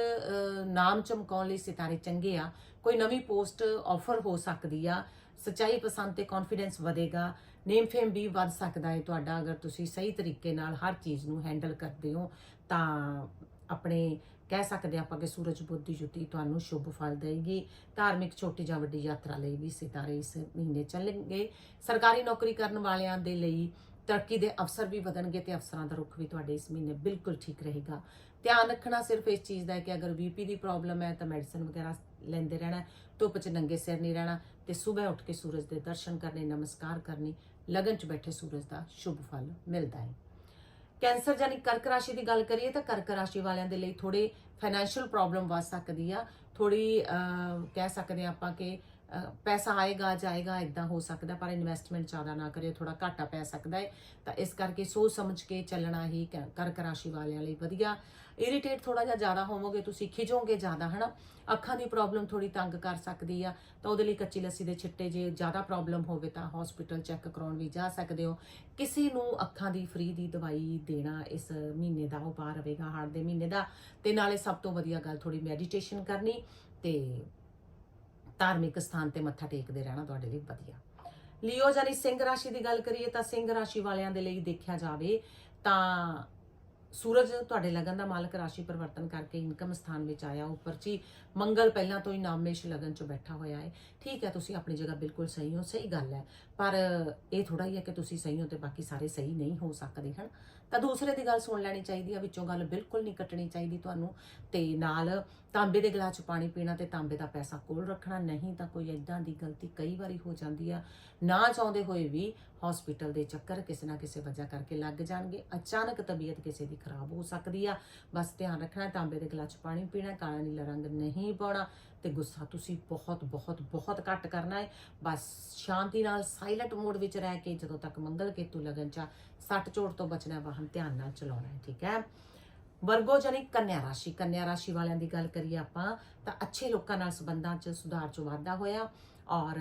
ਨਾਮ ਚਮਕਾਉਣ ਲਈ ਸਿਤਾਰੇ ਚੰਗੇ ਆ। ਕੋਈ ਨਵੀਂ ਪੋਸਟ ਆਫਰ ਹੋ ਸਕਦੀ ਆ। ਸਚਾਈ ਪਸੰਦ ਤੇ ਕੌਨਫੀਡੈਂਸ ਵਧੇਗਾ। ਨੇਮ ਫੇਮ ਵੀ ਵੱਧ ਸਕਦਾ ਹੈ ਤੁਹਾਡਾ। ਅਗਰ ਤੁਸੀਂ ਸਹੀ ਤਰੀਕੇ ਨਾਲ ਹਰ ਚੀਜ਼ ਨੂੰ ਹੈਂਡਲ ਕਰਦੇ ਹੋ, ਤਾਂ ਆਪਣੇ ਕਹਿ ਸਕਦੇ ਆਪਾਂ ਕਿ ਸੂਰਜ ਬੁੱਧ ਦੀ ਜੁਤੀ ਤੁਹਾਨੂੰ ਸ਼ੁਭ ਫਲ ਦੇਗੀ। ਧਾਰਮਿਕ ਛੋਟੀ ਜਾਂ ਵੱਡੀ ਯਾਤਰਾ ਲਈ ਵੀ ਸਿਤਾਰੇ ਇਸ ਮਹੀਨੇ ਚੱਲਣਗੇ। ਸਰਕਾਰੀ ਨੌਕਰੀ ਕਰਨ ਵਾਲਿਆਂ ਦੇ ਲਈ ਤਰੱਕੀ ਦੇ ਅਵਸਰ ਵੀ ਵਧਣਗੇ ਤੇ ਅਫਸਰਾਂ ਦਾ ਰੁਖ ਵੀ ਤੁਹਾਡੇ ਇਸ ਮਹੀਨੇ ਬਿਲਕੁਲ ਠੀਕ ਰਹੇਗਾ। ਧਿਆਨ ਰੱਖਣਾ ਸਿਰਫ ਇਸ ਚੀਜ਼ ਦਾ ਹੈ ਕਿ ਅਗਰ ਬੀਪੀ ਦੀ ਪ੍ਰੋਬਲਮ ਹੈ ਤਾਂ ਮੈਡੀਸਨ ਵਗੈਰਾ ਲੈਂਦੇ ਰਹਿਣਾ, ਧੁੱਪ 'ਚ ਨੰਗੇ ਸਿਰ ਨਹੀਂ ਰਹਿਣਾ ਤੇ ਸਵੇਰ ਉੱਠ ਕੇ ਸੂਰਜ ਦੇ ਦਰਸ਼ਨ ਕਰਨੇ, ਨਮਸਕਾਰ ਕਰਨੀ, ਲਗਨ 'ਚ ਬੈਠੇ ਸੂਰਜ ਦਾ ਸ਼ੁਭ ਫਲ ਮਿਲਦਾ ਹੈ। ਕੈਂਸਰ ਜਾਨੀ ਕਰਕ ਰਾਸ਼ੀ ਦੀ ਗੱਲ ਕਰੀਏ ਤਾਂ ਕਰਕ ਰਾਸ਼ੀ ਵਾਲਿਆਂ ਦੇ ਲਈ ਥੋੜੇ ਫਾਈਨੈਂਸ਼ੀਅਲ ਪ੍ਰੋਬਲਮ ਵੱਧ ਸਕਦੀ ਆ। ਥੋੜੀ ਕਹਿ ਸਕਦੇ ਹਾਂ ਆਪਾਂ ਕਿ ਪੈਸਾ ਆਏਗਾ, ਜਾਏਗਾ ਇਦਾਂ ਹੋ ਸਕਦਾ, ਪਰ ਇਨਵੈਸਟਮੈਂਟ ਜ਼ਿਆਦਾ ਨਾ ਕਰਿਓ ਥੋੜਾ ਘਾਟਾ ਪੈ ਸਕਦਾ ਹੈ। ਤਾਂ ਇਸ ਕਰਕੇ ਸੋਚ ਸਮਝ ਕੇ ਚੱਲਣਾ ਹੀ ਕ- ਕਰਕ ਰਾਸ਼ੀ ਵਾਲਿਆਂ ਲਈ ਵਧੀਆ। ਇਰੀਟੇਟ ਥੋੜਾ ਜਿਹਾ ਜ਼ਿਆਦਾ ਹੋਵੋਗੇ, ਤੁਸੀਂ ਖਿਜੋਗੇ ਜ਼ਿਆਦਾ, ਹਨਾ? ਅੱਖਾਂ ਦੀ ਪ੍ਰੋਬਲਮ ਥੋੜੀ ਤੰਗ ਕਰ ਸਕਦੀ ਆ। ਤਾਂ ਉਹਦੇ ਲਈ ਕੱਚੀ ਲੱਸੀ ਦੇ ਛਿੱਟੇ ਜੇ ਜ਼ਿਆਦਾ ਪ੍ਰੋਬਲਮ ਹੋਵੇ ਤਾਂ ਹਸਪੀਟਲ ਚੈੱਕ ਕਰਾਉਣ ਵੀ ਜਾ ਸਕਦੇ ਹੋ। ਕਿਸੇ ਨੂੰ ਅੱਖਾਂ ਦੀ ਫ੍ਰੀ ਦੀ ਦਵਾਈ ਦੇਣਾ ਇਸ ਮਹੀਨੇ ਦਾ ਉਪਾਅ ਰਹੇਗਾ ਹਾੜ ਦੇ ਮਹੀਨੇ ਦਾ। ਤੇ ਨਾਲੇ ਸਭ ਤੋਂ ਵਧੀਆ ਗੱਲ ਥੋੜੀ ਮੈਡੀਟੇਸ਼ਨ ਕਰਨੀ ਤੇ ਧਾਰਮਿਕ ਸਥਾਨ ਤੇ ਮੱਥਾ ਟੇਕਦੇ ਰਹਿਣਾ ਤੁਹਾਡੇ ਲਈ ਵਧੀਆ। ਲਿਓ ਜਾਨੀ ਸਿੰਘ ਰਾਸ਼ੀ ਦੀ ਗੱਲ ਕਰੀਏ ਤਾਂ ਸਿੰਘ ਰਾਸ਼ੀ ਵਾਲਿਆਂ ਦੇ ਲਈ ਦੇਖਿਆ ਜਾਵੇ ਤਾਂ ਸੂਰਜ ਤੁਹਾਡੇ ਲਗਨ ਦਾ ਮਾਲਕ ਰਾਸ਼ੀ ਪਰਿਵਰਤਨ ਕਰਕੇ ਇਨਕਮ ਸਥਾਨ ਵਿੱਚ ਆਇਆ। ਉੱਪਰ ਚ ਹੀ ਮੰਗਲ ਪਹਿਲਾਂ ਤੋਂ ਹੀ ਨਾਮੇਸ਼ ਲਗਨ ਚ ਬੈਠਾ ਹੋਇਆ ਹੈ। ਠੀਕ ਹੈ, ਤੁਸੀਂ ਆਪਣੀ ਜਗ੍ਹਾ ਬਿਲਕੁਲ ਸਹੀ ਹੋ, ਸਹੀ ਗੱਲ ਹੈ। ਪਰ ਇਹ ਥੋੜਾ ਹੀ ਹੈ ਕਿ ਤੁਸੀਂ ਸਹੀ ਹੋ ਤੇ ਬਾਕੀ ਸਾਰੇ ਸਹੀ ਨਹੀਂ ਹੋ ਸਕਦੇ, ਹਨ? ਤਾਂ ਦੂਸਰੇ ਦੀ ਗੱਲ ਸੁਣ ਲੈਣੀ ਚਾਹੀਦੀ ਆ, ਵਿੱਚੋਂ ਗੱਲ ਬਿਲਕੁਲ ਨਹੀਂ ਕੱਟਣੀ ਚਾਹੀਦੀ ਤੁਹਾਨੂੰ। ਤੇ ਨਾਲ ਤਾਂਬੇ ਦੇ ਗਲਾਸ 'ਚ ਪਾਣੀ ਪੀਣਾ ਤੇ ਤਾਂਬੇ ਦਾ ਪੈਸਾ ਕੋਲ ਰੱਖਣਾ, ਨਹੀਂ ਤਾਂ ਕੋਈ ਐਦਾਂ ਦੀ ਗਲਤੀ ਕਈ ਵਾਰੀ ਹੋ ਜਾਂਦੀ ਆ। ਨਾ ਚਾਹੁੰਦੇ ਹੋਏ ਵੀ ਹਸਪੀਟਲ ਦੇ ਚੱਕਰ ਕਿਸੇ ਨਾ ਕਿਸੇ ਵਜ੍ਹਾ ਕਰਕੇ ਲੱਗ ਜਾਣਗੇ। ਅਚਾਨਕ ਤਬੀਅਤ ਕਿਸੇ ਦੀ ਖਰਾਬ ਹੋ ਸਕਦੀ ਆ। ਬਸ ਧਿਆਨ ਰੱਖਣਾ, ਤਾਂਬੇ ਦੇ ਗਲਾਸ 'ਚ ਪਾਣੀ ਪੀਣਾ ਕਾਲਾ ਨੀਲਾ ਰੰਗ ਨਹੀਂ ਪਾਉਣਾ। ਤੇ ਗੁੱਸਾ ਤੁਸੀਂ ਬਹੁਤ ਬਹੁਤ ਬਹੁਤ ਘੱਟ ਕਰਨਾ ਹੈ। ਬਸ ਸ਼ਾਂਤੀ ਨਾਲ ਸਾਇਲੈਂਟ ਮੋਡ ਵਿੱਚ ਰਹਿ ਕੇ ਜਦੋਂ ਤੱਕ ਮੰਗਲ ਕੇਤੂ ਲਗਨ ਚ ਸੱਟ ਚੋਟ ਤੋਂ ਬਚਣਾ ਵਾਹਨ ਧਿਆਨ ਨਾਲ ਚਲਾਉਣਾ ਹੈ, ਠੀਕ ਹੈ? ਵਰਗੋ ਜਾਨੀ ਕੰਨਿਆ ਰਾਸ਼ੀ ਕੰਨਿਆ ਰਾਸ਼ੀ ਵਾਲਿਆਂ ਦੀ ਗੱਲ ਕਰੀਏ ਆਪਾਂ, ਤਾਂ ਅੱਛੇ ਲੋਕਾਂ ਨਾਲ ਸੰਬੰਧਾਂ 'ਚ ਸੁਧਾਰ 'ਚ ਵਾਧਾ ਹੋਇਆ ਔਰ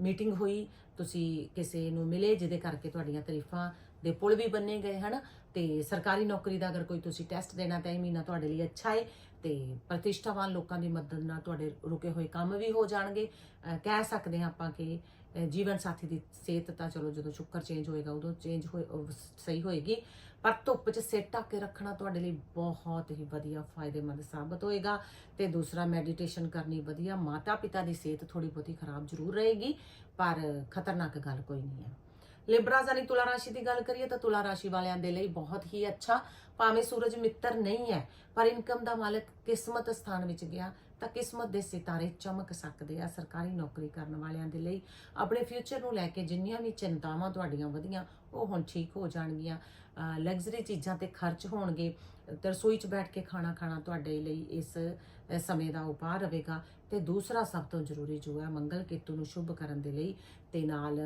ਮੀਟਿੰਗ ਹੋਈ, ਤੁਸੀਂ ਕਿਸੇ ਨੂੰ ਮਿਲੇ, ਜਿਹਦੇ ਕਰਕੇ ਤੁਹਾਡੀਆਂ ਤਾਰੀਫਾਂ ਦੇ ਪੁਲ ਵੀ ਬੰਨੇ ਗਏ, ਹਨ? ਤੇ ਸਰਕਾਰੀ ਨੌਕਰੀ ਦਾ ਅਗਰ ਕੋਈ ਤੁਸੀਂ ਟੈਸਟ ਦੇਣਾ ਤਾਂ ਇਹ ਮਹੀਨਾ ਤੁਹਾਡੇ ਲਈ ਅੱਛਾ ਹੈ ਤੇ ਪ੍ਰਤਿਸ਼ਠਾਵਾਨ ਲੋਕਾਂ ਦੀ ਮਦਦ ਨਾਲ ਤੁਹਾਡੇ ਰੁਕੇ ਹੋਏ ਕੰਮ ਵੀ ਹੋ ਜਾਣਗੇ। ਕਹਿ ਸਕਦੇ ਹਾਂ ਆਪਾਂ ਕਿ ਜੀਵਨ ਸਾਥੀ ਦੀ ਸਿਹਤ ਤਾਂ ਚਲੋ ਜਦੋਂ ਸ਼ੁੱਕਰ ਚੇਂਜ ਹੋਏਗਾ ਉਦੋਂ ਚੇਂਜ ਹੋਏ ਸਹੀ ਹੋਏਗੀ, ਪਰ ਧੁੱਪ 'ਚ ਸਿਰ ਢੱਕ ਕੇ ਰੱਖਣਾ ਤੁਹਾਡੇ ਲਈ ਬਹੁਤ ਹੀ ਵਧੀਆ ਫਾਇਦੇਮੰਦ ਸਾਬਤ ਹੋਏਗਾ ਤੇ ਦੂਸਰਾ ਮੈਡੀਟੇਸ਼ਨ ਕਰਨੀ ਵਧੀਆ ਮਾਤਾ ਪਿਤਾ ਦੀ ਸਿਹਤ ਥੋੜੀ ਬਹੁਤੀ ਖਰਾਬ ਜ਼ਰੂਰ ਰਹੇਗੀ, ਪਰ ਖਤਰਨਾਕ ਗੱਲ ਕੋਈ ਨਹੀਂ ਹੈ। ਲਿਬਰਾ ਜਾਨੀ ਤੁਲਾ ਰਾਸ਼ੀ ਦੀ ਗੱਲ ਕਰੀਏ ਤਾਂ ਤੁਲਾ ਰਾਸ਼ੀ ਵਾਲਿਆਂ ਦੇ ਲਈ ਬਹੁਤ ਹੀ ਅੱਛਾ, ਭਾਵੇਂ ਸੂਰਜ ਮਿੱਤਰ ਨਹੀਂ ਹੈ, ਪਰ ਇਨਕਮ ਦਾ ਮਾਲਕ ਕਿਸਮਤ ਸਥਾਨ ਵਿੱਚ ਗਿਆ ਤਾਂ ਕਿਸਮਤ ਦੇ ਸਿਤਾਰੇ ਚਮਕ ਸਕਦੇ ਆ ਸਰਕਾਰੀ ਨੌਕਰੀ ਕਰਨ ਵਾਲਿਆਂ ਦੇ ਲਈ। ਆਪਣੇ ਫਿਊਚਰ ਨੂੰ ਲੈ ਕੇ ਜਿੰਨੀਆਂ ਵੀ ਚਿੰਤਾਵਾਂ ਤੁਹਾਡੀਆਂ ਵਧੀਆਂ, ਉਹ ਹੁਣ ਠੀਕ ਹੋ ਜਾਣਗੀਆਂ। ਲਗਜ਼ਰੀ ਚੀਜ਼ਾਂ ਤੇ ਖਰਚ ਹੋਣਗੇ, ਤੇ ਰਸੋਈ 'ਚ ਬੈਠ ਕੇ ਖਾਣਾ ਖਾਣਾ ਤੁਹਾਡੇ ਲਈ ਇਸ ਸਮੇਂ ਦਾ ਉਪਾਅ ਰਹੇਗਾ। ਤੇ ਦੂਸਰਾ ਸਭ ਤੋਂ ਜ਼ਰੂਰੀ ਜੋ ਹੈ, ਮੰਗਲ ਕੇਤੂ ਨੂੰ ਸ਼ੁਭ ਕਰਨ ਦੇ ਲਈ ਤੇ ਨਾਲ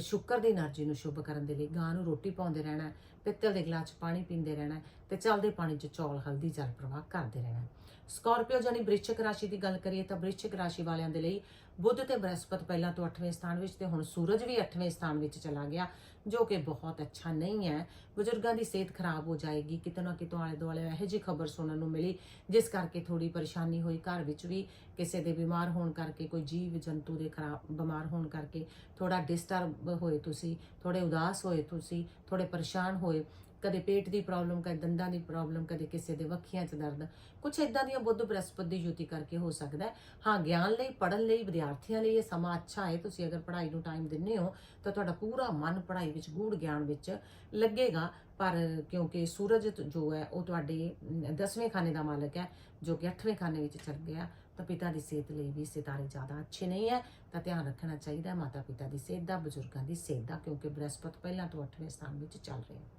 ਸ਼ੁੱਕਰ ਦੀ એનર્ਜੀ ਨੂੰ ਸ਼ੁਭ ਕਰਨ ਦੇ ਲਈ ਗਾਂ ਨੂੰ ਰੋਟੀ ਪਾਉਂਦੇ ਰਹਿਣਾ ਪਿੱਤਲ ਦੇ ਗਲਾਸ 'ਚ ਪਾਣੀ ਪੀਂਦੇ ਰਹਿਣਾ ਤੇ ਚੱਲਦੇ ਪਾਣੀ 'ਚ ਚੌਲ, ਹਲਦੀ, ਜਲ ਪ੍ਰਵਾਹ ਕਰਦੇ ਰਹਿਣਾ ਸਕਾਰਪੀਓ ਜਾਨੀ ਬ੍ਰਿਸ਼ਚਿਕ ਰਾਸ਼ੀ ਦੀ ਗੱਲ ਕਰੀਏ ਤਾਂ ਬ੍ਰਿਸ਼ਚਿਕ ਰਾਸ਼ੀ ਵਾਲਿਆਂ ਦੇ ਲਈ ਬੁੱਧ ਤੇ ਬ੍ਰਹਸਪਤ ਪਹਿਲਾਂ ਤੋਂ 8ਵੇਂ ਸਥਾਨ ਵਿੱਚ ਤੇ ਹੁਣ ਸੂਰਜ ਵੀ 8ਵੇਂ ਸਥਾਨ ਵਿੱਚ ਚਲਾ ਗਿਆ, ਜੋ ਕਿ ਬਹੁਤ ਅੱਛਾ ਨਹੀਂ ਹੈ। ਬਜ਼ੁਰਗਾਂ ਦੀ ਸਿਹਤ ਖਰਾਬ ਹੋ ਜਾਏਗੀ, ਕਿਤੇ ਨਾ ਕਿਤੇ ਆਲੇ ਦੁਆਲੇ ਇਹੋ ਜਿਹੀ ਖਬਰ ਸੁਣਨ ਨੂੰ ਮਿਲੀ, ਜਿਸ ਕਰਕੇ ਥੋੜੀ ਪਰੇਸ਼ਾਨੀ ਹੋਈ ਘਰ ਵਿੱਚ ਵੀ। ਕਿਸੇ ਦੇ ਬਿਮਾਰ ਹੋਣ ਕਰਕੇ, ਕੋਈ ਜੀਵ ਜੰਤੂ ਦੇ ਖਰਾਬ ਬਿਮਾਰ ਹੋਣ ਕਰਕੇ ਥੋੜਾ ਡਿਸਟਰਬ ਹੋਏ ਤੁਸੀਂ ਥੋੜੇ ਉਦਾਸ ਹੋਏ ਤੁਸੀਂ ਥੋੜੇ ਪਰੇਸ਼ਾਨ ਹੋਏ। ਕਦੇ ਪੇਟ ਦੀ ਪ੍ਰੋਬਲਮ ਕਦੇ ਦੰਦਾਂ ਦੀ ਪ੍ਰੋਬਲਮ ਕਦੇ ਕਿਸੇ ਦੇ ਵੱਖੀਆਂ 'ਚ ਦਰਦ। ਕੁਝ ਇਦਾਂ ਦੀਆਂ ਬੁੱਧ ਬ੍ਰਹਸਪਤ ਦੀ ਯੁਤੀ ਕਰਕੇ ਹੋ ਸਕਦਾ ਹਾਂ। ਗਿਆਨ ਲਈ ਪੜਨ ਲਈ, ਵਿਦਿਆਰਥੀਆਂ ਲਈ ਇਹ ਸਮਾਂ ਅੱਛਾ ਹੈ। ਤੁਸੀਂ ਅਗਰ ਪੜ੍ਹਾਈ ਨੂੰ ਟਾਈਮ ਦਿੰਦੇ ਹੋ, ਤਾਂ ਤੁਹਾਡਾ ਪੂਰਾ ਮਨ ਪੜ੍ਹਾਈ ਵਿੱਚ, ਗੂੜ ਗਿਆਨ ਵਿੱਚ ਲੱਗੇਗਾ। ਪਰ ਕਿਉਂਕਿ ਸੂਰਜ ਜੋ ਹੈ, ਉਹ ਤੁਹਾਡੇ 10ਵੇਂ ਖਾਨੇ ਦਾ ਮਾਲਕ ਹੈ, ਜੋ ਕਿ 8ਵੇਂ ਖਾਨੇ ਵਿੱਚ ਚੱਲ ਗਿਆ, ਤਾਂ ਪਿਤਾ ਦੀ ਸਿਹਤ ਲਈ ਵੀ ਸਿਤਾਰੇ ਜ਼ਿਆਦਾ ਅੱਛੇ ਨਹੀਂ ਹੈ। ਤਾਂ ਧਿਆਨ ਰੱਖਣਾ ਚਾਹੀਦਾ ਹੈ ਮਾਤਾ ਪਿਤਾ ਦੀ ਸਿਹਤ ਦਾ, ਬਜ਼ੁਰਗਾਂ ਦੀ ਸਿਹਤ ਦਾ, ਕਿਉਂਕਿ ਬ੍ਰਹਸਪਤ ਪਹਿਲਾਂ ਤੋਂ 8ਵੇਂ ਸਥਾਨ ਵਿੱਚ ਚੱਲ ਰਿਹਾ ਹੈ।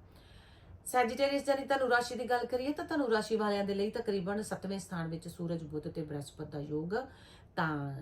ਸੈਜੀਟੇਰੀਅਸ ਜਾਨੀ ਧਨੁ ਰਾਸ਼ੀ ਦੀ ਗੱਲ ਕਰੀਏ ਤਾਂ ਧਨੁ ਰਾਸ਼ੀ ਵਾਲਿਆਂ ਦੇ ਲਈ ਤਕਰੀਬਨ 7ਵੇਂ ਸਥਾਨ ਵਿੱਚ ਸੂਰਜ, ਬੁੱਧ ਤੇ ਬ੍ਰਹਸਪਤ ਦਾ ਯੋਗ ਤਾਂ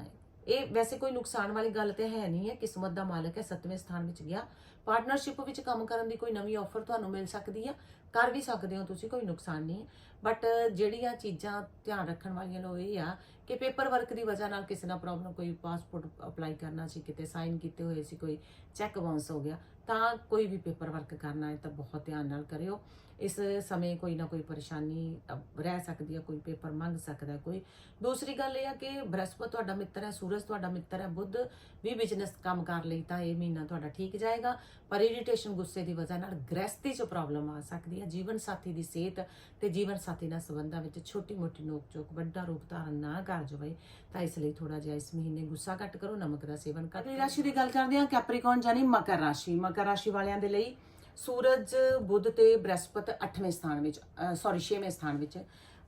ਇਹ ਵੈਸੇ ਕੋਈ ਨੁਕਸਾਨ ਵਾਲੀ ਗੱਲ ਤੇ ਹੈ ਨਹੀਂ ਹੈ, ਕਿਸਮਤ ਦਾ ਮਾਲਕ ਹੈ 7ਵੇਂ ਸਥਾਨ ਵਿੱਚ ਗਿਆ। ਪਾਰਟਨਰਸ਼ਿਪ ਵਿੱਚ ਕੰਮ ਕਰਨ ਦੀ ਕੋਈ ਨਵੀਂ ਆਫਰ ਤੁਹਾਨੂੰ ਮਿਲ ਸਕਦੀ ਆ ਕਰ ਵੀ ਸਕਦੇ ਹੋ ਤੁਸੀਂ, ਕੋਈ ਨੁਕਸਾਨ ਨਹੀਂ ਬਟ ਜਿਹੜੀਆਂ ਚੀਜ਼ਾਂ ਧਿਆਨ ਰੱਖਣ ਵਾਲੀਆਂ ਲੋ ਇਹ ਆ ਕਿ ਪੇਪਰ ਵਰਕ ਦੀ ਵਜ੍ਹਾ ਨਾਲ ਕਿਸੇ ਨਾਲ ਪ੍ਰੋਬਲਮ ਕੋਈ ਪਾਸਪੋਰਟ ਅਪਲਾਈ ਕਰਨਾ ਸੀ, ਕਿਤੇ ਸਾਈਨ ਕੀਤੇ ਹੋਏ ਸੀ, ਕੋਈ ਚੈੱਕ ਬਾਉਂਸ ਹੋ ਗਿਆ ਤਾਂ ਕੋਈ ਵੀ ਪੇਪਰ ਵਰਕ ਕਰਨਾ ਹੈ ਤਾਂ ਬਹੁਤ ਧਿਆਨ ਨਾਲ ਕਰਿਓ। ਇਸ ਸਮੇਂ ਕੋਈ ਨਾ ਕੋਈ ਪਰੇਸ਼ਾਨੀ ਰਹਿ ਸਕਦੀ ਹੈ ਕੋਈ ਪੇਪਰ ਮੰਗ ਸਕਦਾ ਕੋਈ। ਦੂਸਰੀ ਗੱਲ ਇਹ ਆ ਕਿ ਬ੍ਰਹਸਪਤ ਤੁਹਾਡਾ ਮਿੱਤਰ ਹੈ, ਸੂਰਜ ਤੁਹਾਡਾ ਮਿੱਤਰ ਹੈ, ਬੁੱਧ ਵੀ ਬਿਜ਼ਨਸ ਕੰਮ ਕਰ ਲਈ ਤਾਂ ਇਹ ਮਹੀਨਾ ਤੁਹਾਡਾ ਠੀਕ ਜਾਏਗਾ, ਪਰ ਇਰੀਟੇਸ਼ਨ ਗੁੱਸੇ ਦੀ ਵਜ੍ਹਾ ਨਾਲ ਗ੍ਰਸਤੀ 'ਚ ਪ੍ਰੋਬਲਮ ਆ ਸਕਦੀ ਹੈ ਜੀਵਨ ਸਾਥੀ ਦੀ ਸਿਹਤ ਤੇ ਜੀਵਨ ਸਾਥੀ ਨਾਲ ਸੰਬੰਧਾਂ ਵਿੱਚ ਛੋਟੀ-ਮੋਟੀ ਨੋਕ-ਝੋਕ, ਵੱਡਾ ਰੂਪ ਧਾਰਨ ਨਾ ਕਰ ਜਾਵੇ, ਤਾਂ ਇਸ ਲਈ ਥੋੜਾ ਜਿਹਾ ਇਸ ਮਹੀਨੇ ਗੁੱਸਾ ਘੱਟ ਕਰੋ, ਨਮਕ ਦਾ ਸੇਵਨ ਕਰੋ। ਰਾਸ਼ੀ ਦੀ ਗੱਲ ਕਰਦੇ ਹਾਂ ਕੈਪਰੀਕੌਨ ਜਾਨੀ ਮਕਰ ਰਾਸ਼ੀ। ਮਕਰ ਰਾਸ਼ੀ ਵਾਲਿਆਂ ਦੇ ਲਈ ਸੂਰਜ, ਬੁੱਧ ਤੇ ਬ੍ਰਹਸਪਤ 8ਵੇਂ ਸਥਾਨ ਵਿੱਚ ਸੌਰੀ 6ਵੇਂ ਸਥਾਨ ਵਿੱਚ